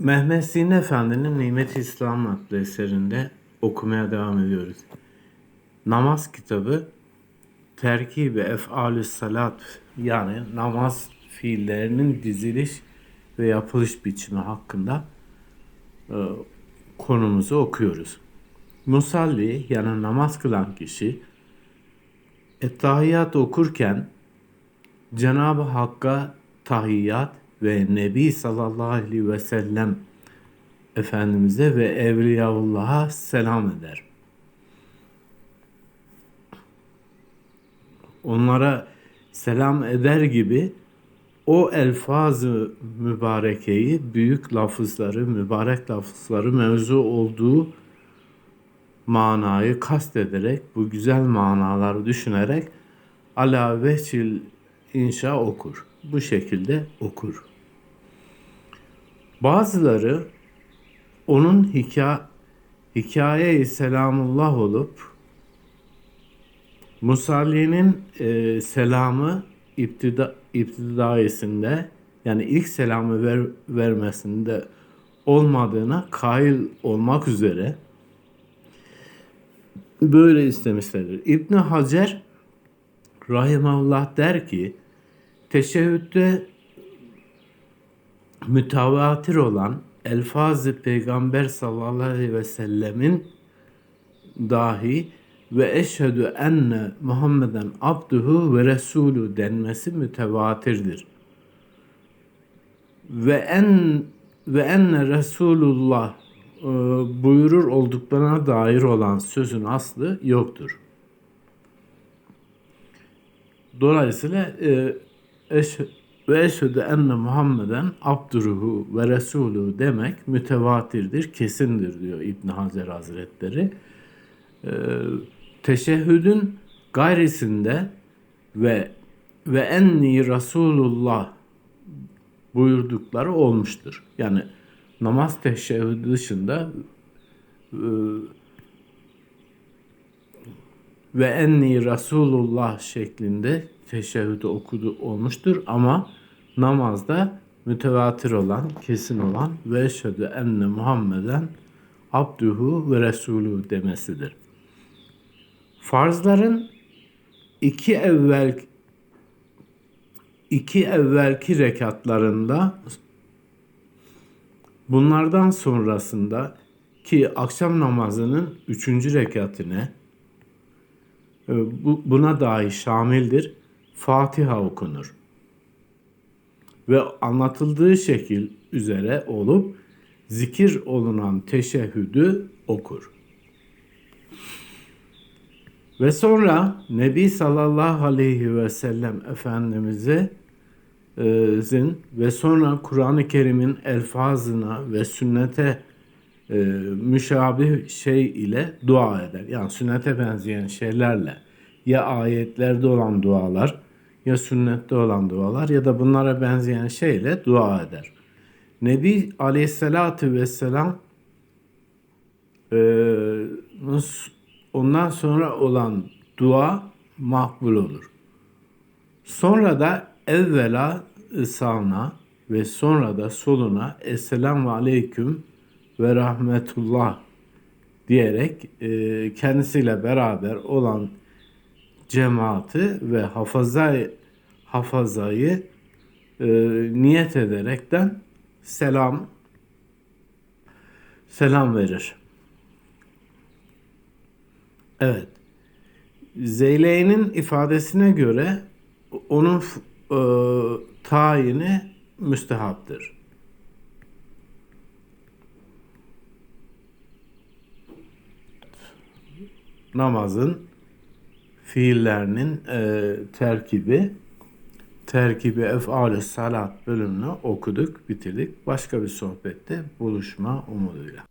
Mehmet Zihni Efendi'nin Nimet-i İslam adlı eserinde okumaya devam ediyoruz. Namaz kitabı terkibi ef'alü salat yani namaz fiillerinin diziliş ve yapılış biçimi hakkında e, konumuzu okuyoruz. Musalli yani namaz kılan kişi Ettehiyat okurken Cenab-ı Hakk'a tahiyyat ve Nebi sallallahu aleyhi ve sellem Efendimiz'e ve Evliyaullah'a selam eder. Onlara selam eder gibi o elfazı mübarekeyi, büyük lafızları, mübarek lafızları mevzu olduğu manayı kastederek, bu güzel manaları düşünerek ala vehçil inşa okur. Bu şekilde okur. Bazıları onun hikaye hikaye-i selamullah olup Musalli'nin e, selamı iptida, iptidaisinde yani ilk selamı ver, vermesinde olmadığına kail olmak üzere böyle istemişlerdir. İbn Hacer rahimahullah der ki teşehhütte mütevatir olan elfazı peygamber sallallahu aleyhi ve sellemin dahi ve eşhedü enne Muhammeden abduhu ve resulü denmesi mütevatirdir. Ve en ve enne Resulullah e, buyurur olduklarına dair olan sözün aslı yoktur. Dolayısıyla e, eş, ve eşhedü enne Muhammeden abduruhu ve resulü demek mütevatirdir, kesindir diyor İbn Hazer Hazretleri. E, teşehhüdün gayrisinde ve ve enni Resulullah buyurdukları olmuştur. Yani namaz teşehhüdü dışında e, ve enni Resulullah şeklinde teşehhüdü okudu olmuştur ama namazda mütevatir olan, kesin olan ve eşhedü enne Muhammeden abduhu ve resulü demesidir. Farzların iki evvel iki evvelki rekatlarında bunlardan sonrasında ki akşam namazının üçüncü rekatine e, bu, buna dahi şamildir. Fatiha okunur. Ve anlatıldığı şekil üzere olup zikir olunan teşehhüdü okur. Ve sonra Nebi sallallahu aleyhi ve sellem Efendimiz'e e, ve sonra Kur'an-ı Kerim'in elfazına ve sünnete e, müşabih şey ile dua eder. Yani sünnete benzeyen şeylerle ya ayetlerde olan dualar ya sünnette olan dualar ya da bunlara benzeyen şeyle dua eder. Nebi aleyhissalatü vesselam e, ondan sonra olan dua makbul olur. Sonra da evvela sağına ve sonra da soluna Esselamu Aleyküm ve Rahmetullah diyerek e, kendisiyle beraber olan cemaati ve hafazayı, hafazayı e, niyet ederekten selam selam verir. Evet. Zeyle'nin ifadesine göre onun e, tayini müstehaptır. Namazın fiillerinin e, terkibi terkibi ef'alü salat bölümünü okuduk, bitirdik. Başka bir sohbette buluşma umuduyla.